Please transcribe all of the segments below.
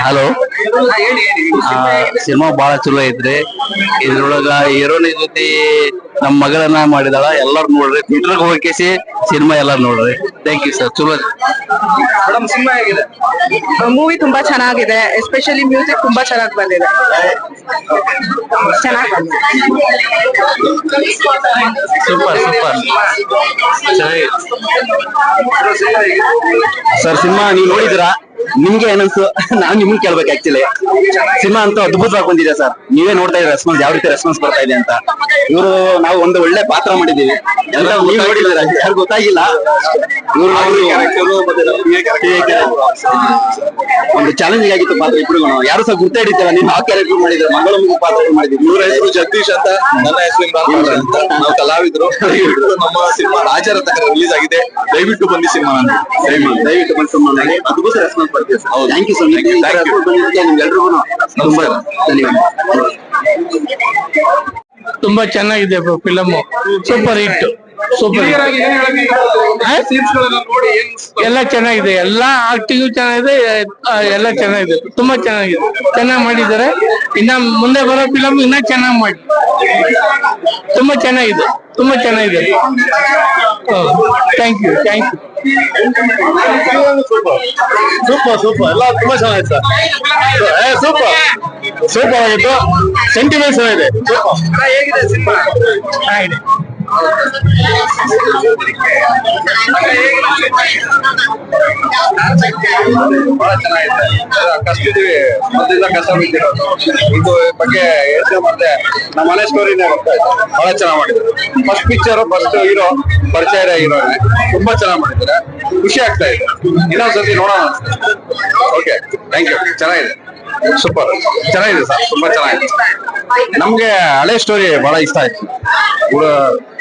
Hello cinema ಬಹಳ ಚಲೋ ಐತ್ರಿ. ಇದ್ರೊಳಗ ಹೀರೋನಿ ಜೊತೆ ನಮ್ ಮಗಳನ್ನ ಮಾಡಿದಾಳ ಎಲ್ಲಾರು ನೋಡ್ರಿ. ಥಿಯೇಟರ್ ಹೋಗಕೇಸಿ ಸಿನಿಮಾ ಎಲ್ಲಾರು ನೋಡ್ರಿ. ಥ್ಯಾಂಕ್ ಯು ಸರ್ ಚಲೋ ಮೇಡಮ್ ಸಿನಿಮಾ ಹೇಗಿದೆ? ಮೂವಿ ತುಂಬಾ ಚೆನ್ನಾಗಿದೆ. ಎಸ್ಪೆಷಲಿ ಮ್ಯೂಸಿಕ್ ತುಂಬಾ ಚೆನ್ನಾಗಿ ಬಂದಿದೆ. ಚೆನ್ನಾಗಿ ಬಂದಿದೆ. ಸೂಪರ್ ಸೂಪರ್ ಸರ್ ಸಿನಿಮಾ ನೀವು ನೋಡಿದಿರಾ ನಿಮ್ಗೆ ಏನನ್ಸು ನಾನ್ ನಿಮ್ಗೆ ಕೇಳ್ಬೇಕು ಆಕ್ಚುಲಿ ಸಿನಿಮಾ ಅಂತ ಅದ್ಭುತವಾಗಿ ಬಂದಿದೆ ಸರ್. ನೀವೇ ನೋಡ್ತಾ ಇದ್ರೆ ರೆಸ್ಪಾನ್ಸ್ ಯಾವ ರೀತಿ ರೆಸ್ಪಾನ್ಸ್ ಬರ್ತಾ ಇದೆ ಅಂತ. ಇವರು ನಾವು ಒಂದು ಒಳ್ಳೆ ಪಾತ್ರ ಮಾಡಿದೀವಿ ಎಲ್ಲ ನೀವು ನೋಡಿದ್ರೆ ಯಾರು ಗೊತ್ತಾಗಿಲ್ಲ. ಇವರು ಒಂದು ಚಾಲೆಂಜಿಂಗ್ ಆಗಿತ್ತು ಪಾತ್ರ ಇಬ್ರಿಗೂ ಯಾರು ಸಹ ಗುರ್ತಾ ಹಿಡಿತಲ್ಲ. ನೀವು ಆ ಕ್ಯಾರೆಕ್ಟರ್ ಮಾಡಿದ್ರೆ ಮಂಗಳ ಮುಗು ಪಾತ್ರ ಮಾಡಿದ್ವಿ ಇವರ ಹೆಸರು ಜಗದೀಶ್ ಅಂತ. ನನ್ನ ಹೆಸರು ಅಂತ. ನಾವು ಕಲಾವಿದ್ರು. ನಮ್ಮ ಸಿನಿಮಾ ರಾಜರಥ ರಿಲೀಸ್ ಆಗಿದೆ. ದಯವಿಟ್ಟು ಬಂದಿ ಸಿನಿಮಾ ದಯವಿಟ್ಟು ಬಂದು ಸುಮ್ಮನೆ ಮಾಡಿ ಅದ್ಭುತ ರೆಸ್ಪಾನ್ಸ್. ಥ್ಯಾಂಕ್ ಯು ಸರ್ ನಿಮ್ಗೆಲ್ರಿಗೂ ತುಂಬಾ ಧನ್ಯವಾದ. ತುಂಬಾ ಚೆನ್ನಾಗಿದೆ ಫಿಲಮ್ ಸೂಪರ್ ಹಿಟ್ ಸೂಪರ್ ಎಲ್ಲ ಚೆನ್ನಾಗಿದೆ. ಎಲ್ಲ ಆಕ್ಟಿಂಗ್ ಚೆನ್ನಾಗಿದೆ ಎಲ್ಲ ಚೆನ್ನಾಗಿದೆ. ತುಂಬಾ ಚೆನ್ನಾಗಿದೆ. ಚೆನ್ನಾಗಿ ಮಾಡಿದ್ದಾರೆ. ಇನ್ನ ಮುಂದೆ ಬರೋ ಫಿಲಮ್ ಇನ್ನ ಚೆನ್ನಾಗಿ ಮಾಡಿ. ತುಂಬಾ ಚೆನ್ನಾಗಿದೆ. ತುಂಬಾ ಚೆನ್ನಾಗಿದೆ. Thank you thank you super super ಎಲ್ಲ ತುಂಬಾ ಚೆನ್ನಾಗಿದೆ ಸರ್. ಸೂಪರ್ ಸೂಪರ್ ಆಗಿತ್ತು. ಸೆಂಟಿಮೆಂಟ್ಸ್ ಇದೆ. ಹೇಗಿದೆ ಸಿನಿಮಾ? ಚೆನ್ನಾಗಿದೆ ಬಹಳ ಚೆನ್ನಾಗಿದೆ ಕಷ್ಟಿದೀವಿ ಮೊದಲಿಂದ ಕಷ್ಟ ಬಿದ್ದಿರೋದು ಇದು ಬಗ್ಗೆ ಯೋಚನೆ ಮಾಡಿದೆ ನಮ್ಮ ಮನೆ ಸ್ಟೋರಿನೇ ಇದೆ ಬಹಳ ಚೆನ್ನಾಗಿ ಮಾಡಿದ್ದಾರೆ ಫಸ್ಟ್ ಪಿಕ್ಚರ್ ಫಸ್ಟ್ ಹೀರೋ ಪರಿಚಯ ಹೀರೋನೇ ತುಂಬಾ ಚೆನ್ನಾಗಿ ಮಾಡಿದ್ದಾರೆ ಖುಷಿ ಆಗ್ತಾ ಇದೆ ಇನ್ನೊಂದ್ಸತಿ ನೋಡೋಣ ಓಕೆ ಥ್ಯಾಂಕ್ ಯು ಚೆನ್ನಾಗಿದೆ ಸೂಪರ್ ಚೆನ್ನಾಗಿದೆ ಸರ್ ತುಂಬಾ ಚೆನ್ನಾಗಿದೆ ನಮ್ಗೆ ಹಳೆ ಸ್ಟೋರಿ ಬಹಳ ಇಷ್ಟ ಆಯ್ತು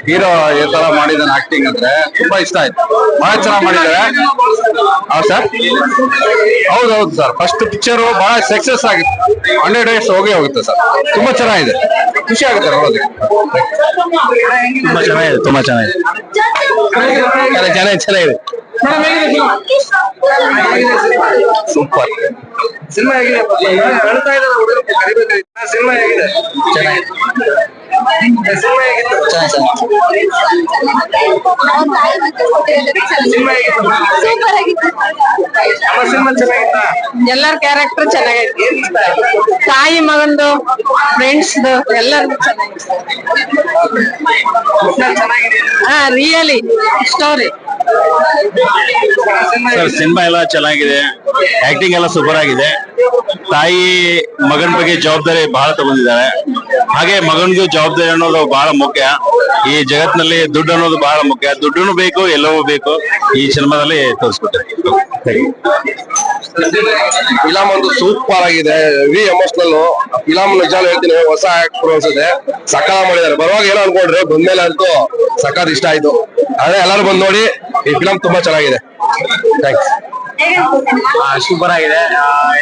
ಹೀರೋ ಈ ತರ ಮಾಡಿದಾನೆ ಆಕ್ಟಿಂಗ್ ಅಂದ್ರೆ ತುಂಬಾ ಇಷ್ಟ ಆಯ್ತು. ಬಹಳ ಚೆನ್ನಾಗಿ ಮಾಡಿದ್ದಾರೆ. ಹೌದು ಸರ್ ಹೌದೌದು ಸರ್ ಫಸ್ಟ್ ಪಿಕ್ಚರ್ ಬಹಳ ಸಕ್ಸಸ್ ಆಗಿತ್ತು. ಹಂಡ್ರೆಡ್ ಡೇಸ್ ಹೋಗಿ ಹೋಗುತ್ತೆ ಸರ್ ತುಂಬಾ ಚೆನ್ನಾಗಿದೆ. ಖುಷಿ ಆಗುತ್ತೆ ನೋಡೋದಕ್ಕೆ. ತುಂಬಾ ಚೆನ್ನಾಗಿದೆ. ತುಂಬಾ ಚೆನ್ನಾಗಿದೆ. ಚೆನ್ನಾಗಿ ಚೆನ್ನಾಗಿದೆ. ಸೂಪರ್. ಸಿನಿಮಾ ಹೇಗಿದೆ ಹೇಳ್ತಾ ಇದ್ದಾರೆ ಹುಡುಗರು ಕರಿಬೇಕಾಗಿತ್ತು ಸಿನಿಮಾ ಹೇಗಿದೆ? ಚೆನ್ನಾಗಿದೆ. ಸಿನಿಮಾ ಹೇಗಿತ್ತು? ಸಿನಿಮಾ ಹೇಗಿತ್ತು? ಸೂಪರ್ ಆಗಿತ್ತು ನಮ್ಮ ಸಿನಿಮಾ ಚೆನ್ನಾಗಿತ್ತಾ? ಎಲ್ಲರ ಕ್ಯಾರೆಕ್ಟರ್ ಚೆನ್ನಾಗೈತಿ. ತಾಯಿ ಮಗಂದು ಫ್ರೆಂಡ್ಸ್ ಎಲ್ಲರದು ಚೆನ್ನಾಗಿತ್ತು ಚೆನ್ನಾಗಿದೆ ಹಾ ರಿಯಲಿ ಸ್ಟೋರಿ ಸರ್ ಸಿನಿಮಾ ಎಲ್ಲ ಚೆನ್ನಾಗಿದೆ. ಆಕ್ಟಿಂಗ್ ಎಲ್ಲ ಸೂಪರ್ ಆಗಿದೆ. ತಾಯಿ ಮಗನ ಬಗ್ಗೆ ಜವಾಬ್ದಾರಿ ಬಹಳ ತಗೊಂಡಿದ್ದಾರೆ. ಹಾಗೆ ಮಗನಿಗೂ ಜವಾಬ್ದಾರಿ ಅನ್ನೋದು ಬಹಳ ಮುಖ್ಯ. ಈ ಜಗತ್ತಿನಲ್ಲಿ ದುಡ್ಡು ಅನ್ನೋದು ಬಹಳ ಮುಖ್ಯ. ದುಡ್ಡು ಬೇಕು, ಎಲ್ಲವೂ ಬೇಕು. ಈ ಸಿನಿಮಾದಲ್ಲಿ ತೋರಿಸ್ಕೊಟ್ಟಿದ್ದಾರೆ ಫಿಲಮ್ ಒಂದು ಸೂಪರ್ ಆಗಿದೆ. ವಿ ಎಮೋಷನಲ್ ಫಿಲಮ್ ನಿಜ ಹೇಳ್ತೀನಿ, ಹೊಸ ಆಕ್ಟರ್ ಅನ್ಸುತ್ತೆ. ಸಕಾಲ ಮಾಡಿದ್ದಾರೆ. ಬರುವಾಗ ಏನೋ ಅನ್ಕೊಂಡ್ರೆ, ಬಂದ್ಮೇಲೆ ಅಂತೂ ಸಖತ್ ಇಷ್ಟ ಆಯ್ತು. ಅದೇ ಎಲ್ಲರೂ ಬಂದ್ ನೋಡಿ, ಈ ಫಿಲಮ್ ತುಂಬಾ ಚೆನ್ನಾಗಿದೆ. ಥ್ಯಾಂಕ್ಸ್ ಸೂಪರ್ ಆಗಿದೆ.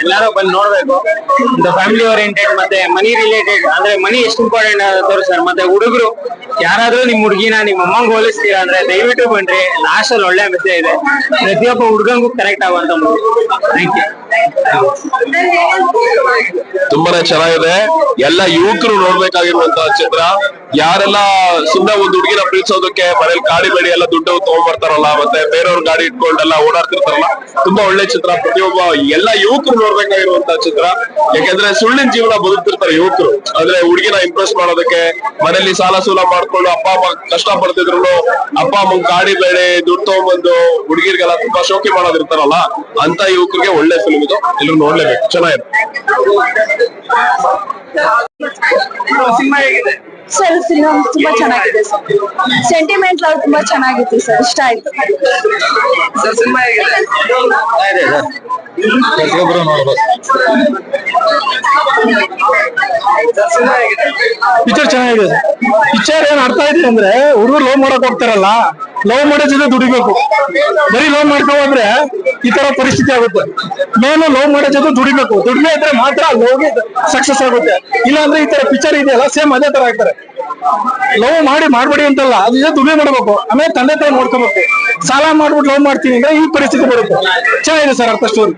ಎಲ್ಲಾರು ಬಂದು ನೋಡ್ಬೇಕು. ಫ್ಯಾಮಿಲಿ ಓರಿಯೆಂಟೆಡ್ ಮತ್ತೆ ಮನಿ ರಿಲೇಟೆಡ್ ಅಂದ್ರೆ ಮನಿ ಎಷ್ಟು ಇಂಪಾರ್ಟೆಂಟ್ ಸರ್ ಮತ್ತೆ ಹುಡುಗರು, ಯಾರಾದ್ರೂ ನಿಮ್ ಹುಡುಗಿನ ನಿಮ್ ಅಮ್ಮಂಗ್ ಹೋಲಿಸ್ತೀರಾ ಅಂದ್ರೆ ದಯವಿಟ್ಟು ಬನ್ರಿ. ಲಾಸ್ಟ್ ಅಲ್ಲಿ ಒಳ್ಳೆ ಮೆಸೇಜ್ ಇದೆ. ಪ್ರತಿಯೊಬ್ಬ ಹುಡುಗಂಗೂ ಕರೆಕ್ಟ್ ಆಗುವಂತ ಥ್ಯಾಂಕ್ ಯು ತುಂಬಾನೇ ಚೆನ್ನಾಗಿದೆ. ಎಲ್ಲ ಯುವಕರು ನೋಡ್ಬೇಕಾಗಿರುವಂತಹ ಚಿತ್ರ. ಯಾರೆಲ್ಲ ಸುಮ್ನೆ ಒಂದು ಹುಡುಗಿನ ಪ್ರೀತಿಸೋದಕ್ಕೆ ಮನೇಲಿ ಗಾಡಿ ಬೇಡಿ, ಎಲ್ಲ ದುಡ್ಡು ತಗೊಂಡ್ಬರ್ತಾರಲ್ಲ ಮತ್ತೆ ಬೇರೆಯವ್ರ ಗಾಡಿ ಇಟ್ಕೊಂಡೆಲ್ಲ ಓಡಾಡ್ತಿರ್ತಾರಲ್ಲ, ತುಂಬಾ ಒಳ್ಳೆ ಚಿತ್ರ. ಪ್ರತಿಯೊಬ್ಬ ಎಲ್ಲ ಯುವಕರು ನೋಡ್ಬೇಕಾಗಿರುವಂತ ಚಿತ್ರ. ಯಾಕೆಂದ್ರೆ ಸುಳ್ಳಿನ ಜೀವನ ಬದುಕ್ತಿರ್ತಾರೆ ಯುವಕರು. ಅಂದ್ರೆ ಹುಡುಗಿನ ಇಂಪ್ರೆಸ್ ಮಾಡೋದಕ್ಕೆ, ಮನೇಲಿ ಸಾಲ ಸೂಲ ಮಾಡ್ಕೊಂಡು ಅಪ್ಪ, ಅಮ್ಮ ಕಷ್ಟ ಪಡ್ತಿದ್ರು ಅಪ್ಪ, ಅಮ್ಮ ಗಾಡಿ ಬೇಡಿ, ದುಡ್ಡು ತಗೊಂಡ್ಬಂದು ಹುಡುಗಿರ್ಗೆಲ್ಲ ತುಂಬಾ ಶೋಕಿ ಮಾಡೋದಿರ್ತಾರಲ್ಲ, ಅಂತ ಯುವಕರಿಗೆ ಒಳ್ಳೆ ಫಿಲ್ಮ್ ಇದು. ಎಲ್ಲರೂ ನೋಡ್ಲೇಬೇಕು. ಚೆನ್ನಾಗಿದೆ. ಸಿನಿಮಾ ಹೇಗಿದೆ? ಸರ್ ಫಿಲಮ್ ತುಂಬಾ ಚೆನ್ನಾಗಿದೆ ಸರ್ ಸೆಂಟಿಮೆಂಟ್ ಲವ್ ತುಂಬಾ ಚೆನ್ನಾಗಿತ್ತು ಸರ್ ಇಷ್ಟ ಆಯ್ತು. ಸರ್ ಸಿನಿಮಾ ಹೇಗಿದೆ? ಪ್ರತಿಯೊಬ್ಬರು ನೋಡ್ಬೋದು. ಸರ್ ಸಿನಿಮಾ ಹೇಗಿದೆ? ಪಿಕ್ಚರ್ ಚೆನ್ನಾಗಿದೆ. ಪಿಕ್ಚರ್ ಏನ್ ಅರ್ಥ ಇದೆ ಅಂದ್ರೆ ಹುಡುಗರು ಲವ್ ಮಾಡಕ್ ಹೋಗ್ತಾರಲ್ಲ. ಲವ್ ಮಾಡೋ ಜೊತೆ ದುಡಿಬೇಕು. ಬರೀ ಲವ್ ಮಾಡ್ಕೊ ಹೋದ್ರೆ ಈ ತರ ಪರಿಸ್ಥಿತಿ ಆಗುತ್ತೆ. ಮೇನು ಲವ್ ಮಾಡೋ ಜೊತೆ ದುಡಿಬೇಕು. ದುಡಿಮೆ ಇದ್ರೆ ಮಾತ್ರ ಲವ್ಗೆ ಸಕ್ಸಸ್ ಆಗುತ್ತೆ. ಇಲ್ಲ ಅಂದ್ರೆ ಈ ತರ ಪಿಕ್ಚರ್ ಇದೆಯಲ್ಲ ಸೇಮ್ ಅದೇ ತರ ಆಗ್ತಾರೆ. ಲವ್ ಮಾಡಿ ಮಾಡ್ಬೇಡಿ ಅಂತಲ್ಲ, ಅದು ಇದೆ ದುಡಿಮೆ ಮಾಡ್ಬೇಕು. ಆಮೇಲೆ ತಂದೆ ತಾಯಿ ನೋಡ್ಕೋಬೇಕು. ಸಾಲ ಮಾಡ್ಬಿಟ್ಟು ಲವ್ ಮಾಡ್ತೀನಿ ಅಂದ್ರೆ ಈ ಪರಿಸ್ಥಿತಿ ಬರುತ್ತೆ. ಚೆನ್ನಾಗಿದೆ ಸರ್ ಅರ್ಥ ಸ್ಟೋರಿ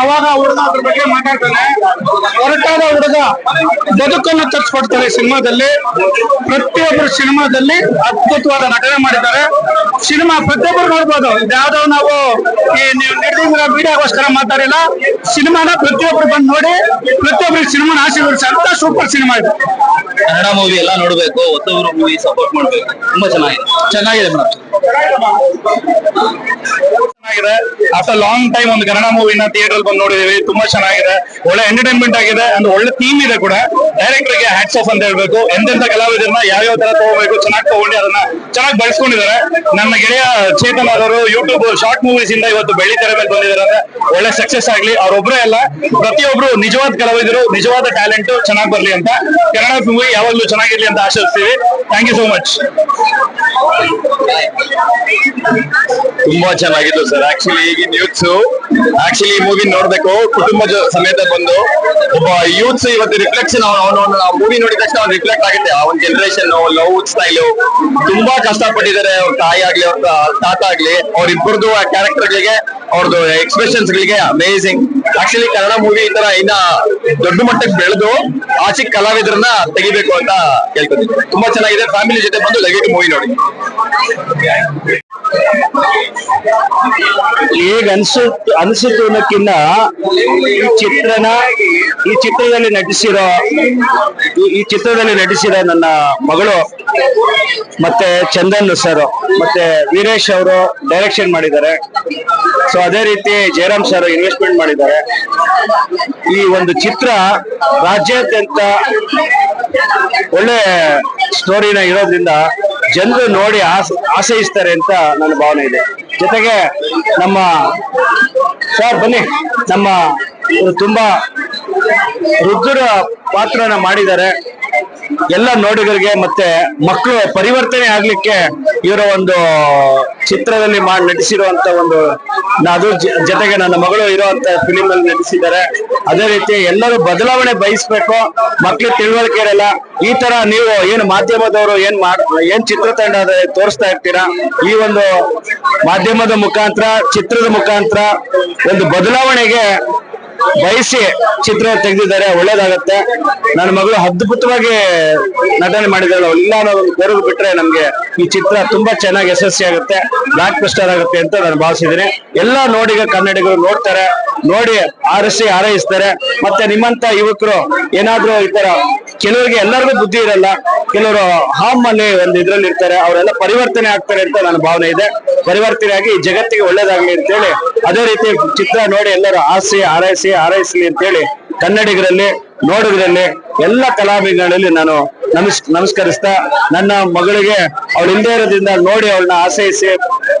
ಅವಾಗ ಹುಡುಗ ಅದ್ರ ಬಗ್ಗೆ ಮಾತಾಡ್ತಾನೆ. ಹೊರಟಾದ ಹುಡುಗ ಬದುಕನ್ನು ತರಿಸ್ಕೊಡ್ತಾರೆ ಸಿನಿಮಾದಲ್ಲಿ. ಪ್ರತಿಯೊಬ್ಬರು ಸಿನಿಮಾದಲ್ಲಿ ಅದ್ಭುತವಾದ ನಟನೆ ಮಾಡಿದ್ದಾರೆ. ಸಿನಿಮಾ ಪ್ರತಿಯೊಬ್ಬರು ನೋಡ್ಬೋದು. ಇದ್ಯಾವುದೋ ನಾವು ಈ ನೀವು ನಡೆದಿದ್ರ ಮೀಡಿಯಾಗೋಸ್ಕರ ಮಾತಾಡಿಲ್ಲ. ಸಿನಿಮಾನ ಪ್ರತಿಯೊಬ್ಬರು ಬಂದು ನೋಡಿ ಪ್ರತಿಯೊಬ್ಬರಿಗೆ ಸಿನಿಮಾನ ಆಶೀರ್ವದಿಸಿ. ಅಂತ ಸೂಪರ್ ಸಿನಿಮಾ ಇದೆ. ಕನ್ನಡ ಮೂವಿ ಎಲ್ಲ ನೋಡ್ಬೇಕು. ಒತ್ತವರು ಮೂವಿ ಸಪೋರ್ಟ್ ಮಾಡ್ಬೇಕು. ತುಂಬಾ ಚೆನ್ನಾಗಿದೆ. ಚೆನ್ನಾಗಿದೆ ಚೆನ್ನಾಗಿದೆ. ಆಫ್ಟರ್ ಲಾಂಗ್ ಟೈಮ್ ಒಂದು ಕನ್ನಡ ಮೂವಿನ ಥಿಯೇಟರ್ ಬಂದು ನೋಡಿದೀವಿ. ತುಂಬಾ ಚೆನ್ನಾಗಿದೆ. ಒಳ್ಳೆ ಎಂಟರ್ಟೈನ್ಮೆಂಟ್ ಆಗಿದೆ ಅಂದ್ರೆ ಒಳ್ಳೆ ಥೀಮ್ ಇದೆ ಕೂಡ. ಡೈರೆಕ್ಟರ್ಗೆ ಹ್ಯಾಟ್ಸ್ ಆಫ್ ಅಂತ ಹೇಳ್ಬೇಕು. ಎಂತೆಂತ ಕಲಾವಿದರನ್ನ ಯಾವ್ಯಾವ ತರ ತಗೋಬೇಕು, ಚೆನ್ನಾಗಿ ತಗೊಂಡು ಅದನ್ನ ಚೆನ್ನಾಗಿ ಬಳಸ್ಕೊಂಡಿದ್ದಾರೆ. ನನ್ನ ಗೆಳೆಯ ಚೇತನ್ ಅವರು ಯೂಟ್ಯೂಬ್ ಶಾರ್ಟ್ ಮೂವೀಸ್ ಇಂದ ಇವತ್ತು ಬೆಳ್ಳಿ ತೆರೆ ಮೇಲೆ ಬಂದಿದ್ದಾರೆ ಒಳ್ಳೆ ಸಕ್ಸಸ್ ಆಗ್ಲಿ. ಅವ್ರೊಬ್ರೇ ಅಲ್ಲ, ಪ್ರತಿಯೊಬ್ರು ನಿಜವಾದ ಕಲಾವಿದರು, ನಿಜವಾದ ಟ್ಯಾಲೆಂಟ್ ಚೆನ್ನಾಗಿ ಬರ್ಲಿ ಅಂತ ಕನ್ನಡ ಮೂವಿ ಯಾವಾಗ್ಲೂ ಚೆನ್ನಾಗಿರ್ಲಿ ಅಂತ ಆಶಿಸ್ತೀವಿ. ಥ್ಯಾಂಕ್ ಯು ಸೋ ಮಚ್ ತುಂಬಾ ಚೆನ್ನಾಗಿತ್ತು ಸರ್. ಆಕ್ಚುಲಿ ಈಗಿನ ಯೂತ್ಸ್ ಆಕ್ಚುಲಿ ಈ ಮೂವಿ ನೋಡ್ಬೇಕು. ಕುಟುಂಬ ಸಮೇತ ಬಂದು ಒಬ್ಬ ಯೂತ್ಸ್ ಇವತ್ತು ರಿಫ್ಲೆಕ್ಷನ್ ಅವನು ಮೂವಿ ನೋಡಿದ ತಕ್ಷಣ ಅವ್ನು ರಿಫ್ಲೆಕ್ಟ್ ಆಗುತ್ತೆ. ಅವನ ಜನರೇಷನ್ ಲವ್ ಸ್ಟೈಲು ತುಂಬಾ ಕಷ್ಟಪಟ್ಟಿದ್ದಾರೆ ಅವ್ರ ತಾಯಿ ಆಗ್ಲಿ, ಅವ್ರ ತಾತ ಆಗ್ಲಿ. ಅವ್ರ ಇಬ್ಬರದು ಕ್ಯಾರೆಕ್ಟರ್ ಗಳಿಗೆ ಅವ್ರದ್ದು ಎಕ್ಸ್ಪ್ರೆಷನ್ಸ್ ಗಳಿಗೆ ಅಮೇಸಿಂಗ್ ಆಕ್ಚುಲಿ ಕನ್ನಡ ಮೂವಿ ಈ ತರ ಇನ್ನ ದೊಡ್ಡ ಮಟ್ಟಕ್ಕೆ ಬೆಳೆದು ಆಚೆ ಕಲಾವಿದರನ್ನ ತೆಗಿಬೇಕು ಅಂತ ಕೇಳ್ಕೊತೀನಿ. ತುಂಬಾ ಚೆನ್ನಾಗಿದೆ. ಫ್ಯಾಮಿಲಿ ಜೊತೆ ಬಂದು ಲಗೇಜ್ ಮೂವಿ ನೋಡಿ. ಈಗ ಅನ್ಸುತ್ತೆ ಅನ್ನೋಕ್ಕಿಂತ ಈ ಚಿತ್ರನ, ಈ ಚಿತ್ರದಲ್ಲಿ ನಟಿಸಿರೋ, ಈ ಚಿತ್ರದಲ್ಲಿ ನಟಿಸಿರೋ ನನ್ನ ಮಗಳು ಮತ್ತೆ ಚಂದನ್ ಸರ್, ಮತ್ತೆ ವೀರೇಶ್ ಅವರು ಡೈರೆಕ್ಷನ್ ಮಾಡಿದ್ದಾರೆ. ಸೊ ಅದೇ ರೀತಿ ಜಯರಾಮ್ ಸರ್ ಇನ್ವೆಸ್ಟ್ಮೆಂಟ್ ಮಾಡಿದ್ದಾರೆ. ಈ ಒಂದು ಚಿತ್ರ ರಾಜ್ಯಾದ್ಯಂತ ಒಳ್ಳೆ ಸ್ಟೋರಿನ ಇರೋದ್ರಿಂದ ಜನರು ನೋಡಿ ಆಸ- ಆಶಯಿಸ್ತಾರೆ ಅಂತ ನನ್ನ ಭಾವನೆ ಇದೆ. ಜೊತೆಗೆ ನಮ್ಮ, ಸರ್ ಬನ್ನಿ, ನಮ್ಮ ತುಂಬಾ ರುದ್ರ ಪಾತ್ರನ ಮಾಡಿದ್ದಾರೆ. ಎಲ್ಲ ನೋಡಿಗರಿಗೆ ಮತ್ತೆ ಮಕ್ಕಳು ಪರಿವರ್ತನೆ ಆಗ್ಲಿಕ್ಕೆ ಇವರ ಒಂದು ಚಿತ್ರದಲ್ಲಿ ಮಾಡಿ ನಟಿಸಿರುವಂತ ಒಂದು ಅದು ಜೊತೆಗೆ ನನ್ನ ಮಗಳು ಇರುವಂತ ಫಿಲಿಮ್ ಅಲ್ಲಿ ನಟಿಸಿದ್ದಾರೆ. ಅದೇ ರೀತಿ ಎಲ್ಲರೂ ಬದಲಾವಣೆ ಬಯಸ್ಬೇಕು. ಮಕ್ಕಳು ತಿಳುವಳಿಕೆ ಇರಲ್ಲ. ಈ ತರ ನೀವು ಏನು ಮಾಧ್ಯಮದವರು ಏನ್ ಮಾಡ್ ಏನ್ ಚಿತ್ರತಂಡ ತೋರಿಸ್ತಾ ಇರ್ತೀರಾ? ಈ ಒಂದು ಮಾಧ್ಯಮದ ಮುಖಾಂತರ, ಚಿತ್ರದ ಮುಖಾಂತರ ಒಂದು ಬದಲಾವಣೆಗೆ ಬಯಸಿ ಚಿತ್ರ ತೆಗೆದಿದ್ದಾರೆ, ಒಳ್ಳೇದಾಗತ್ತೆ. ನನ್ನ ಮಗಳು ಅದ್ಭುತವಾಗಿ ನಟನೆ ಮಾಡಿದಾಳೆ ಇಲ್ಲ ಒಂದು ಬೆರಗು ಬಿಟ್ರೆ ನಮ್ಗೆ ಈ ಚಿತ್ರ ತುಂಬಾ ಚೆನ್ನಾಗಿ ಯಶಸ್ವಿ ಆಗುತ್ತೆ. ಬ್ಲಾಕ್ ಬಸ್ಟರ್ ಆಗುತ್ತೆ ಅಂತ ನಾನು ಭಾವಿಸಿದ್ದೀನಿ. ಎಲ್ಲ ನೋಡಿಗ ಕನ್ನಡಿಗರು ನೋಡ್ತಾರೆ. ನೋಡಿ ಆರಿಸಿ ಹಾರೈಸ್ತಾರೆ. ಮತ್ತೆ ನಿಮ್ಮಂತ ಯುವಕರು ಏನಾದ್ರೂ ಈ ತರ ಕೆಲವರಿಗೆ ಎಲ್ಲರಿಗೂ ಬುದ್ಧಿ ಇರಲ್ಲ. ಕೆಲವರು ಹಾಮ್ ಅಲ್ಲಿ ಒಂದು ಇದ್ರಲ್ಲಿ ಇರ್ತಾರೆ. ಅವರೆಲ್ಲ ಪರಿವರ್ತನೆ ಆಗ್ತಾರೆ ಅಂತ ನನ್ನ ಭಾವನೆ ಇದೆ. ಪರಿವರ್ತನೆ ಆಗಿ ಜಗತ್ತಿಗೆ ಒಳ್ಳೇದಾಗ್ಲಿ ಅಂತೇಳಿ, ಅದೇ ರೀತಿ ಚಿತ್ರ ನೋಡಿ ಎಲ್ಲರೂ ಆಸೆ ಹಾರೈಸಿ, ಹಾರೈಸಲಿ ಅಂತೇಳಿ ಕನ್ನಡಿಗರಲ್ಲಿ, ನೋಡುಗರಲ್ಲಿ ಎಲ್ಲ ಕಲಾವಿದಗಳಲ್ಲಿ ನಾನು ನಮಸ್, ನಮಸ್ಕರಿಸ್ತಾ, ನನ್ನ ಮಗಳಿಗೆ ಅವಳು ಹಿಂದೆ ಇರೋದ್ರಿಂದ ನೋಡಿ ಅವಳನ್ನ ಆಸೈಸಿ,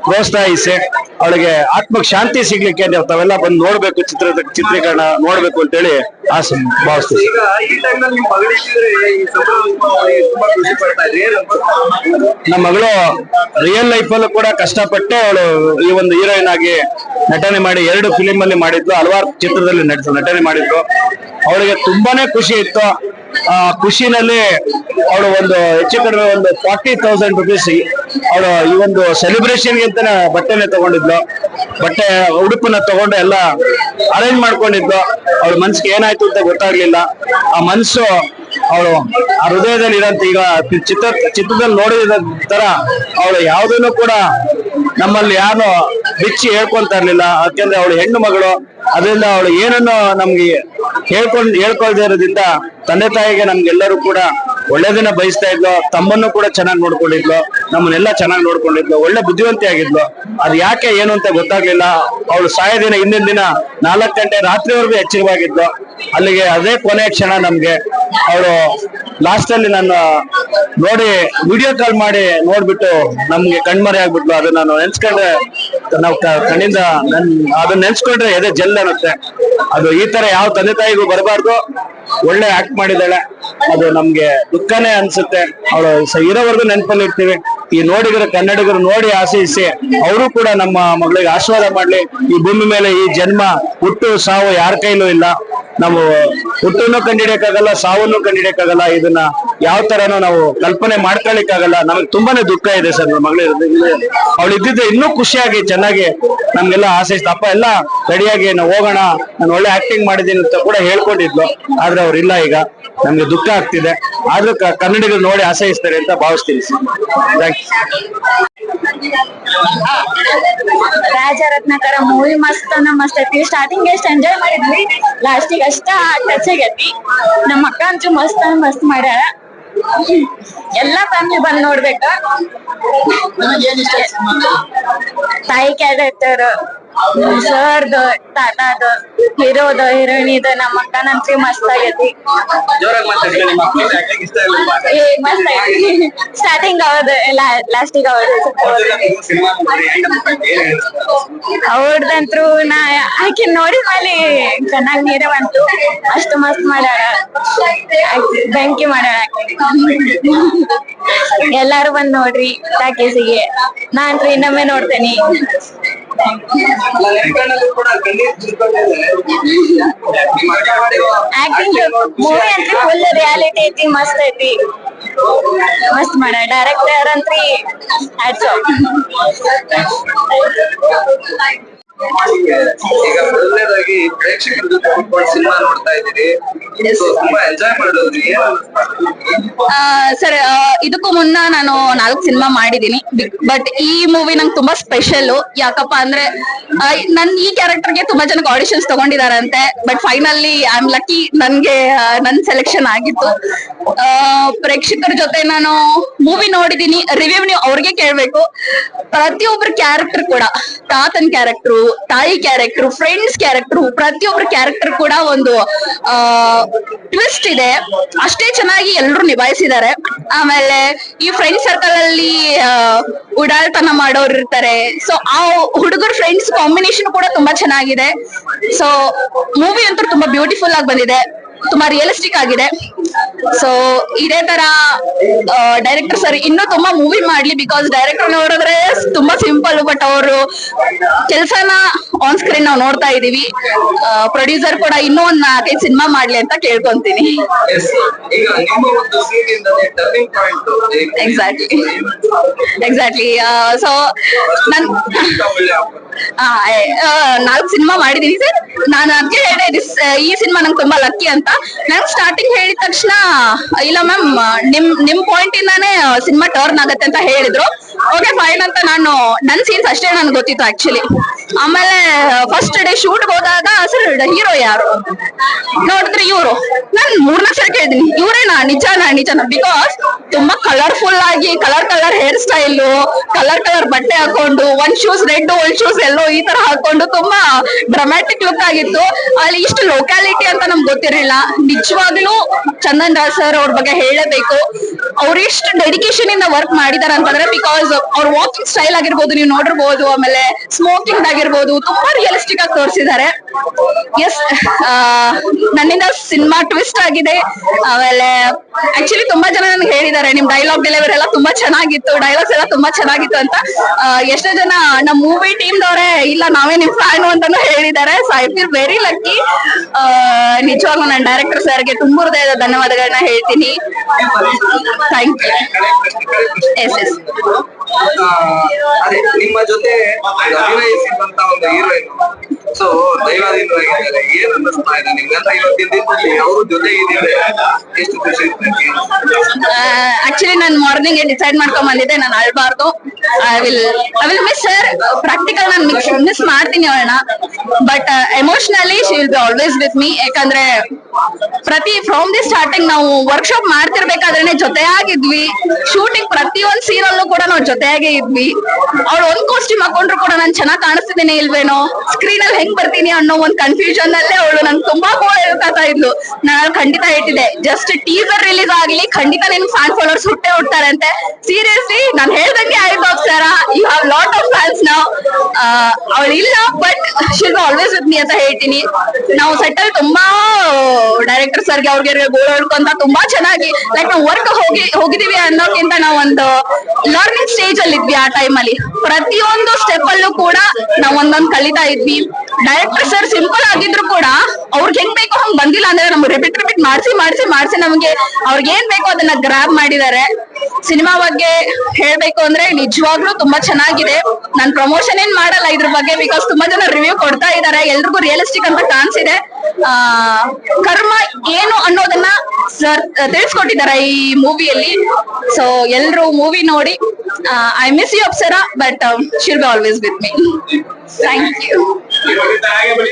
ಪ್ರೋತ್ಸಾಹಿಸಿ, ಅವಳಿಗೆ ಆತ್ಮಕ್ ಶಾಂತಿ ಸಿಗ್ಲಿಕ್ಕೆ ತಾವೆಲ್ಲ ಬಂದು ನೋಡ್ಬೇಕು ಚಿತ್ರದ ಚಿತ್ರೀಕರಣ ನೋಡ್ಬೇಕು ಅಂತೇಳಿ ಆಸೆ ಭಾವಿಸ್ತೀವಿ ಈಗ ಈ ಟೈಮ್ನಲ್ಲಿ ನಿಮ್ಮ ಮಗಳಿದ್ರೆ ಈ ಸಂಭ್ರಮ ತುಂಬಾ ಖುಷಿ ಪಡ್ತಾ ಇದ್ರಿ ಏನ್ ನಮ್ಮ ಮಗಳು ರಿಯಲ್ ಲೈಫ್ ಅಲ್ಲೂ ಕೂಡ ಕಷ್ಟಪಟ್ಟು ಅವಳು ಈ ಒಂದು ಹೀರೋಯಿನ್ ಆಗಿ ನಟನೆ ಮಾಡಿ ಎರಡು ಫಿಲಿಮ್ ಅಲ್ಲಿ ಮಾಡಿದ್ಲು ಹಲವಾರು ಚಿತ್ರದಲ್ಲಿ ನಟ ನಟನೆ ಮಾಡಿದ್ರು ಅವಳಿಗೆ ತುಂಬಾನೇ ಖುಷಿ ಇತ್ತು. ಆ ಖುಷಿನಲ್ಲಿ ಅವಳು ಒಂದು ಹೆಚ್ಚು ಕಡಿಮೆ ಒಂದು ಫಾರ್ಟಿ ತೌಸಂಡ್ ರುಪೀಸ್ ಅವಳು ಈ ಒಂದು ಸೆಲೆಬ್ರೇಷನ್ ಅಂತಾನೆ ಬಟ್ಟೆನೆ ತಗೊಂಡಿದ್ಲು. ಬಟ್ಟೆ ಉಡುಪನ್ನ ತಗೊಂಡು ಎಲ್ಲ ಅರೇಂಜ್ ಮಾಡ್ಕೊಂಡಿದ್ದು. ಅವಳ ಮನ್ಸಿಗೆ ಏನಾಯ್ತು ಅಂತ ಗೊತ್ತಾಗ್ಲಿಲ್ಲ. ಆ ಮನ್ಸು ಅವಳು ಆ ಹೃದಯದಲ್ಲಿ ಇರಂತ ಈಗ ಚಿತ್ರ ಚಿತ್ರದಲ್ಲಿ ನೋಡಿದ ತರ ಅವಳು ಯಾವುದನ್ನು ಕೂಡ ನಮ್ಮಲ್ಲಿ ಯಾರು ಬಿಚ್ಚಿ ಹೇಳ್ಕೊಂತ ಇರ್ಲಿಲ್ಲ. ಯಾಕೆಂದ್ರೆ ಅವಳು ಹೆಣ್ಣು ಮಗಳು. ಅದರಿಂದ ಅವಳು ಏನನ್ನು ನಮ್ಗೆ ಹೇಳ್ಕೊಂಡ್ ಹೇಳ್ಕೊಳ್ದೇ ಇರೋದ್ರಿಂದ ತಂದೆ ತಾಯಿಗೆ ನಮ್ಗೆಲ್ಲರೂ ಕೂಡ ಒಳ್ಳೇದನ್ನ ಬಯಸ್ತಾ ಇದ್ಲು, ತಮ್ಮನ್ನು ಕೂಡ ಚೆನ್ನಾಗಿ ನೋಡ್ಕೊಂಡಿದ್ಲು, ನಮ್ಮನ್ನೆಲ್ಲ ಚೆನ್ನಾಗಿ ನೋಡ್ಕೊಂಡಿದ್ಲು, ಒಳ್ಳೆ ಬುದ್ಧಿವಂತಿ ಆಗಿದ್ಲು. ಅದ್ ಯಾಕೆ, ಏನು ಅಂತ ಗೊತ್ತಾಗ್ಲಿಲ್ಲ. ಅವಳು ಸಾಯದಿನ ಹಿಂದಿನ ದಿನ ನಾಲ್ಕು ಗಂಟೆ ರಾತ್ರಿವರೆಗೂ ಎಚ್ಚರವಾಗಿದ್ಲು. ಅಲ್ಲಿಗೆ ಅದೇ ಕೊನೆ ಕ್ಷಣ ನಮ್ಗೆ. ಅವಳು ಲಾಸ್ಟ್ ಅಲ್ಲಿ ನಾನು ನೋಡಿ ವಿಡಿಯೋ ಕಾಲ್ ಮಾಡಿ ನೋಡ್ಬಿಟ್ಟು ನಮ್ಗೆ ಕಣ್ಮರೆ ಆಗ್ಬಿಟ್ಲು. ಅದನ್ನ ನಾನು ನೆನ್ಸ್ಕೊಂಡ್ರೆ, ನಾವು ಕಣ್ಣಿಂದ ನನ್, ಅದನ್ನ ನೆನ್ಸ್ಕೊಂಡ್ರೆ ಎದೆ ಜಲ್ ಅನ್ನುತ್ತೆ. ಅದು ಈ ತರ ಯಾವ ತಂದೆ ತಾಯಿಗೂ ಬರಬಾರ್ದು. ಒಳ್ಳೆ ಆಕ್ಟ್ ಮಾಡಿದಾಳೆ ಅದು ನಮ್ಗೆ ದುಃಖನೇ ಅನ್ಸುತ್ತೆ. ಅವಳು ಇರೋವರೆಗೂ ನೆನಪಲ್ಲಿ ಇರ್ತೀವಿ ಈ ನೋಡಿಗರ, ಕನ್ನಡಿಗರು ನೋಡಿ ಆಶಯಿಸಿ ಅವರು ಕೂಡ ನಮ್ಮ ಮಗಳಿಗೆ ಆಶೀರ್ವಾದ ಮಾಡ್ಲಿ. ಈ ಭೂಮಿ ಮೇಲೆ ಈ ಜನ್ಮ ಹುಟ್ಟು, ಸಾವು ಯಾರ ಕೈಲೂ ಇಲ್ಲ. ನಾವು ಹುಟ್ಟನ್ನು ಕಂಡಿಡಿಯಕ್ಕಾಗಲ್ಲ, ಸಾವನ್ನು ಕಂಡಿಡಿಯಕ್ಕಾಗಲ್ಲ. ಇದನ್ನ ಯಾವ ತರನೂ ನಾವು ಕಲ್ಪನೆ ಮಾಡ್ಕೊಳ್ಳಿಕ್ಕಾಗಲ್ಲ. ನಮಗೆ ತುಂಬಾನೇ ದುಃಖ ಇದೆ ಸರ್ ನಮ್ಮ ಮಗಳು ಅವಳು ಇದ್ದಿದ್ರೆ ಇನ್ನೂ ಖುಷಿಯಾಗಿ, ಚೆನ್ನಾಗಿ ನಮ್ಗೆಲ್ಲ ಆಸೆ ಅಪ್ಪ, ಎಲ್ಲ ರೆಡಿಯಾಗಿ ನಾವು ಹೋಗೋಣ. ನಾನು ಒಳ್ಳೆ ಆಕ್ಟಿಂಗ್ ಮಾಡಿದ್ದೀನಿ ಅಂತ ಕೂಡ ಹೇಳ್ಕೊಂಡಿದ್ಲು. ಆದ್ರೆ ಅವ್ರು ಇಲ್ಲ ಈಗ. ನಮ್ಗೆ ದುಃಖ ಆಗ್ತಿದೆ. ಆದ್ರೂ ಕನ್ನಡಿಗರು ನೋಡಿ ಆಶಯಿಸ್ತಾರೆ ಅಂತ ಭಾವಿಸ್ತೀನಿ. Sir thank Raja Ratnakara movie ಮಸ್ತ್ ಅಂದ್ರ ಮಸ್ತ್ ಐತಿ. ಸ್ಟಾರ್ಟಿಂಗ್ ಎಷ್ಟ್ ಎಂಜಾಯ್ ಮಾಡಿದ್ವಿ? ಲಾಸ್ಟಿಗೆ ಅಷ್ಟ ಟಚ್ ಆಗೈತಿ ನಮ್ಮ ಅಕ್ಕ ಅಂಚು ಮಸ್ತ್ ಮಸ್ತ್ ಮಾಡ್ಯಾರ ಎಲ್ಲಾ ಫ್ಯಾಮಿಲಿ ಬಂದ್ ನೋಡ್ಬೇಕ. ತಾಯಿ ಕ್ಯಾರೆಕ್ಟರ್. ಸರ್ದ ತಾತಾದ ಹೀರೋದ ಹೀರೋಯಿನಿದ ನಮ್ಮ ಅಕ್ಕನಂತ್ರಿ ಮಸ್ತ್ ಆಗೈತಿ. ಜೋರಾಗಿ ನಿಮ್ಮ ಇಷ್ಟ? ಏ ಮಸ್ತ್ ಆಗೇತಿ ಸ್ಟಾರ್ಟಿಂಗ್ ಅವದ ಲಾಸ್ಟಿಗೆ ಅವದ ಸಿನಿಮಾ ನೋಡಿ? ಅವ್ರದಂತ್ರು ನಾ ಆಕಿ ನೋಡಿದ್ಮೇಲೆ ಚೆನ್ನಾಗಿ ನೀರ ಬಂತು. ಅಷ್ಟು ಮಸ್ತ್ ಮಾಡ್ಯಾಳ. ಬೆಂಕಿ ಮಾಡ್ಯಾಳ ಎಲ್ಲಾರು ಬಂದ್ ನೋಡ್ರಿ ಟಾಕೀಸಿಗೆ. ನಾನ್ರಿ ಇನ್ನೊಮ್ಮೆ ನೋಡ್ತೇನಿ. ಕಣ್ಣಲ್ಲೂ ಕೂಡ ಕಣ್ಣೀರ್ ಚಿಲ್ಕೊಂಡಿದೆ. ನಿಮ್ಮ ಅಕ್ಕ ಮಾಡಿರೋ ಆಕ್ಟಿಂಗ್ ಮೂವಿ ಅಂತ್ರಿ ಫುಲ್ ರಿಯಾಲಿಟಿ ಐತಿ ಮಸ್ತ್ ಐತಿ ಮಸ್ತ್ ಮಾಡ ಡೈರೆಕ್ಟರ್ ಅಂತ್ರಿ ಹ್ಯಾಟ್ಸ್ ಈಗ ಮೊದಲನೇದಾಗಿ ಪ್ರೇಕ್ಷಕರ ಜೊತೆ ಕೂತ್ಕೊಂಡು ಸಿನಿಮಾ ನೋಡ್ತಾ ಇದ್ದೀರಿ. ತುಂಬಾ ಎಂಜಾಯ್ ಮಾಡಿದ್ರಿ? ಸರ್ ಇದಕ್ಕೂ ಮುನ್ನ ನಾನು ನಾಲ್ಕು ಸಿನಿಮಾ ಮಾಡಿದೀನಿ ಬಟ್ ಈ ಮೂವಿ ನಂಗೆ ತುಂಬಾ ಸ್ಪೆಷಲ್ ಯಾಕಪ್ಪ ಅಂದ್ರೆ ನನ್ ಈ ಕ್ಯಾರೆಕ್ಟರ್ಗೆ ತುಂಬಾ ಜನಕ್ಕೆ auditions ತಗೊಂಡಿದಾರಂತೆ. But finally I am lucky ನನ್ಗೆ ನನ್ ಸೆಲೆಕ್ಷನ್ ಆಗಿತ್ತು. ಪ್ರೇಕ್ಷಕರ ಜೊತೆ ನಾನು ಮೂವಿ ನೋಡಿದೀನಿ ರಿವ್ಯೂ ನೀವು ಅವ್ರಿಗೆ ಕೇಳ್ಬೇಕು. ಪ್ರತಿಯೊಬ್ಬರ ಕ್ಯಾರೆಕ್ಟರ್ ಕೂಡ ತಾತನ್ ಕ್ಯಾರೆಕ್ಟರ್ ತಾಯಿ ಕ್ಯಾರೆಕ್ಟರ್ ಫ್ರೆಂಡ್ಸ್ ಕ್ಯಾರೆಕ್ಟರ್ ಪ್ರತಿಯೊಬ್ಬರ ಕ್ಯಾರೆಕ್ಟರ್ ಕೂಡ ಒಂದು ಟ್ವಿಸ್ಟ್ ಇದೆ. ಅಷ್ಟೇ ಚೆನ್ನಾಗಿ ಎಲ್ಲರೂ ನಿಭಾಯಿಸಿದ್ದಾರೆ. ಆಮೇಲೆ ಈ ಫ್ರೆಂಡ್ ಸರ್ಕಲ್ ಅಲ್ಲಿ ಉಡಾಳ್ತನ ಮಾಡೋರು ಇರ್ತಾರೆ. ಸೊ ಆ ಹುಡುಗರ ಫ್ರೆಂಡ್ಸ್ ಕಾಂಬಿನೇಷನ್ ಕೂಡ ತುಂಬಾ ಚೆನ್ನಾಗಿದೆ. ಸೊ ಮೂವಿ ಅಂತೂ ತುಂಬಾ ಬ್ಯೂಟಿಫುಲ್ ಆಗಿ ಬಂದಿದೆ. ತುಂಬಾ ರಿಯಲಿಸ್ಟಿಕ್ ಆಗಿದೆ. ಸೊ ಇದೇ ತರ ಡೈರೆಕ್ಟರ್ ಸರ್ ಇನ್ನೂ ತುಂಬಾ ಮೂವಿ ಮಾಡ್ಲಿ ಬಿಕಾಸ್ ಡೈರೆಕ್ಟರ್ ನೋಡಿದ್ರೆ ತುಂಬಾ ಸಿಂಪಲ್ ಬಟ್ ಅವರು ಕೆಲಸನ ಆನ್ ಸ್ಕ್ರೀನ್ ನಾವು ನೋಡ್ತಾ ಇದೀವಿ. ಪ್ರೊಡ್ಯೂಸರ್ ಕೂಡ ಇನ್ನೂ ಒಂದ್ ನಾಲ್ಕೈದು ಸಿನಿಮಾ ಮಾಡ್ಲಿ ಅಂತ ಕೇಳ್ಕೊಂತೀನಿ. ಎಕ್ಸಾಕ್ಟ್ಲಿ ಎಕ್ಸಾಕ್ಟ್ಲಿ ಸೊ ನನ್ ನಾಲ್ಕು ಸಿನಿಮಾ ಮಾಡಿದೀನಿ ಸರ್. ನಾನು ಅದಕ್ಕೆ ಹೇಳಿದೆ ಈ ಸಿನಿಮಾ ನಂಗೆ ತುಂಬಾ ಲಕ್ಕಿ ಅಂತ. ನಂಗೆ ಸ್ಟಾರ್ಟಿಂಗ್ ಹೇಳಿದ ತಕ್ಷಣ ಇಲ್ಲ ಮ್ಯಾಮ್ ನಿಮ್ ನಿಮ್ ಪಾಯಿಂಟ್ ಇಂದಾನೇ ಸಿನಿಮಾ ಟರ್ನ್ ಆಗತ್ತೆ ಅಂತ ಹೇಳಿದ್ರು. ಓಕೆ ಫೈನ್ ಅಂತ ನಾನು, ನನ್ ಸೀನ್ಸ್ ಅಷ್ಟೇ ನನ್ಗೆ ಗೊತ್ತಿತ್ತು ಆಕ್ಚುಲಿ ಆಮೇಲೆ ಫಸ್ಟ್ ಡೇ ಶೂಟ್ ಹೋದಾಗ ಸರ್ ಹೀರೋ ಯಾರು? ನೋಡಿದ್ರೆ ಇವರು. ನಾನ್ ಮೂರ್ನಾಲ್ಕು ಸಲ ಕೇಳಿದೀನಿ ಇವರೇನಾ? ನಿಜನಾ? ನಿಜನಾ? ಬಿಕಾಸ್ ತುಂಬಾ ಕಲರ್ಫುಲ್ ಆಗಿ colour colour hair style colour colour ಬಟ್ಟೆ ಹಾಕೊಂಡು ಒಂದ್ ಶೂಸ್ ರೆಡ್ ಒಂದ್ ಶೂಸ್ ಎಲ್ಲೋ ಈ ತರ ಹಾಕೊಂಡು ತುಂಬಾ ಡ್ರಾಮ್ಯಾಟಿಕ್ ಲುಕ್ ಆಗಿತ್ತು. ಅಲ್ಲಿ ಇಷ್ಟು ಲೋಕ್ಯಾಲಿಟಿ ಅಂತ ನಮ್ಗೆ ಗೊತ್ತಿರಲಿಲ್ಲ. ನಿಜವಾಗ್ಲೂ ಚಂದನ್ ರಾಜ್ ಸರ್ ಅವ್ರ ಬಗ್ಗೆ ಹೇಳಬೇಕು. ಅವ್ರು ಎಷ್ಟು ಡೆಡಿಕೇಶನ್ ಇಂದ ವರ್ಕ್ ಮಾಡಿದಾರೆ ಅಂತಂದ್ರೆ ಬಿಕಾಸ್ ಅವ್ರ ವಾಕಿಂಗ್ ಸ್ಟೈಲ್ ಆಗಿರ್ಬೋದು, ನೀವು ನೋಡಿರ್ಬೋದು, ಆಮೇಲೆ ಸ್ಮೋಕಿಂಗ್ ಆಗಿರ್ಬೋದು, ತುಂಬಾ ರಿಯಲಿಸ್ಟಿಕ್ ಆಗಿ ತೋರಿಸಿದ್ದಾರೆ ಎಸ್ ನನ್ನಿಂದ ಸಿನಿಮಾ ಟ್ವಿಸ್ಟ್ ಆಗಿದೆ. ಆಮೇಲೆ ಆಕ್ಚುಲಿ ತುಂಬಾ ಜನ ನನ್ಗೆ ಹೇಳಿದ್ದಾರೆ ನಿಮ್ ಡೈಲಾಗ್ ಡೆಲಿವರಿ ಎಲ್ಲ ತುಂಬಾ ಚೆನ್ನಾಗಿತ್ತು ಡೈಲಾಗ್ಸ್ ಎಲ್ಲ ತುಂಬಾ ಚೆನ್ನಾಗಿತ್ತು ಅಂತ. ಎಷ್ಟೋ ಜನ ನಮ್ಮ ಮೂವಿ ಟೀಮ್ ದವರೇ, ಇಲ್ಲ, ನಾವೇ ನಿಮ್ ಫ್ಯಾನ್ ಅಂತಾನು ಹೇಳಿದ್ದಾರೆ so I feel very lucky ನಿಜವಾಗ್ಲೂ ನನ್ನ ಡೈರೆಕ್ಟರ್ ಸರ್ಗೆ ತುಂಬ ಹೃದಯದ ಧನ್ಯವಾದಗಳನ್ನ ಹೇಳ್ತೀನಿ. ಥ್ಯಾಂಕ್ ಯು ಎಸ್ ಎಸ್ ಅದೇ, ನಿಮ್ಮ ಜೊತೆ ಅಭಿನಯಿಸಿದಂತ ಒಂದು ಹೀರೋಯಿನ್. ಸೊ ದೈವಾಧೀನರಾಗಿದ್ದಾರೆ ಏನ್ ಅನ್ನಿಸ್ತಾ ಇದೆ ನಿಮ್ಗೆಲ್ಲ ಇವತ್ತಿನ ದಿನದಲ್ಲಿ ಅವ್ರ ಜೊತೆ ಇದ್ದೀರಿ. ಎಷ್ಟು ಖುಷಿ ಆಕ್ಚುಲಿ ನಾನು ಮಾರ್ನಿಂಗ್ ಡಿಸೈಡ್ ಮಾಡ್ಕೊಂಡ್ ಬಂದಿದ್ದೆ. ನಾನು ಅಳ್ಬಾರ್ದು. I will I will miss sir practical ನಾನು ಮಿಸ್ ಮಾಡ್ತೀನಿ ಅವಳನ್ನ. But emotionally she will be always with me ಯಾಕಂದ್ರೆ ಪ್ರತಿ ಫ್ರಮ್ ದಿ ಸ್ಟಾರ್ಟಿಂಗ್ ನಾವು ವರ್ಕ್ಶಾಪ್ ಮಾಡ್ತಿರ್ಬೇಕಾದ್ರೆ ಜೊತೆಯಾಗಿದ್ವಿ. ಶೂಟಿಂಗ್ ಪ್ರತಿಯೊಂದು ಅಲ್ಲೂ ಕೂಡ ನಾವು ಜೊತೆಯಾಗೆ ಇದ್ವಿ. ಅವ್ಳು ಒಂದ್ ಕಾಸ್ಟ್ಯೂಮ್ ಹಾಕೊಂಡ್ರು ಕೂಡ ನಾನು ಚೆನ್ನಾಗಿ ಕಾಣಿಸ್ತಿದ್ದೀನಿ ಇಲ್ವೇನೋ? ಸ್ಕ್ರೀನ್ ಅಲ್ಲಿ ಹೆಂಗ್ ಬರ್ತೀನಿ ಅನ್ನೋ ಒಂದ್ ಕನ್ಫ್ಯೂಷನ್ ಅಲ್ಲೇ ಅವಳು ನನ್ ತುಂಬಾ ಗೋಳ ಹೇಳ್ತಾ ಇದ್ಲು. ನಾನು ಖಂಡಿತ ಇಟ್ಟಿದ್ದೆ ಜಸ್ಟ್ ಟೀಸರ್ ರಿಲೀಸ್ ಆಗ್ಲಿ ಖಂಡಿತ ನಿನ್ ಫ್ಯಾನ್ ಫಾಲೋವರ್ಸ್ ಹುಟ್ಟೆ ಹುಡ್ತಾರೆ ಅಂತೆ ಸೀರಿಯಸ್ಲಿ ನಾನು ಹೇಳ್ದಂಗೆ ಆಯ್ತು sir you have lot of fans ನಾವ್ ಅವಳು ಇಲ್ಲ but she'll always with me ಅಂತ ಹೇಳ್ತೀನಿ. ನಾವು ಸೆಟ್ ಅಲ್ಲಿ ತುಂಬಾ ಡೈರೆಕ್ಟರ್ ಸರ್ಗೆ ಅವ್ರಿಗೆ ಗೋಳ ಹೇಳ್ಕೊಂತ ತುಂಬಾ ಚೆನ್ನಾಗಿ ಲೈಕ್ ನಾವು ವರ್ಕ್ ಹೋಗಿ, ಹೋಗಿದೀವಿ ಅನ್ನೋಕ್ಕಿಂತ ನಾವು ಒಂದು ಲರ್ನಿಂಗ್ ಸ್ಟೇಜ್ ಅಲ್ಲಿ ಇದ್ವಿ ಆ ಟೈಮ್ ಅಲ್ಲಿ. ಪ್ರತಿಯೊಂದು ಸ್ಟೆಪ್ ಅಲ್ಲೂ ಕೂಡ ನಾವು ಒಂದೊಂದು ಕಲಿತಾ ಇದ್ವಿ. ಡೈರೆಕ್ಟರ್ ಸರ್ ಸಿಂಪಲ್ ಆಗಿದ್ರು ಕೂಡ ಅಂದ್ರೆ ನಮ್ಗೆ ರಿಪೀಟ್ ರಿಪೀಟ್ ಮಾಡಿಸಿ ಮಾಡಿಸಿ ಮಾಡಿಸಿ ನಮ್ಗೆ ಅವ್ರಿಗೆ ಏನ್ ಬೇಕೋ ಅದನ್ನ ಗ್ರಾಬ್ ಮಾಡಿದ್ದಾರೆ ಸಿನಿಮಾ ಬಗ್ಗೆ ಹೇಳ್ಬೇಕು ಅಂದ್ರೆ ನಿಜವಾಗ್ಲೂ ತುಂಬಾ ಚೆನ್ನಾಗಿದೆ. ನಾನ್ ಪ್ರಮೋಷನ್ ಏನ್ ಮಾಡಲ್ಲ ಇದ್ರ ಬಗ್ಗೆ ಬಿಕಾಸ್ ತುಂಬಾ ಜನ ರಿವ್ಯೂ ಕೊಡ್ತಾ ಇದಾರೆ. ಎಲ್ರಿಗೂ ರಿಯಲಿಸ್ಟಿಕ್ ಅಂತ ಕಾಣಿಸಿದೆ. ಆ, ಕರ್ಮ ಏನು ಅನ್ನೋದನ್ನ ಸರ್ ತಿಳಿಸ್ಕೊಟ್ಟಿದ್ದಾರೆ ಈ ಮೂವಿಯಲ್ಲಿ ಸೊ ಎಲ್ರು ಮೂವಿ ನೋಡಿ. I miss you Apsara but she'll be always with me thank you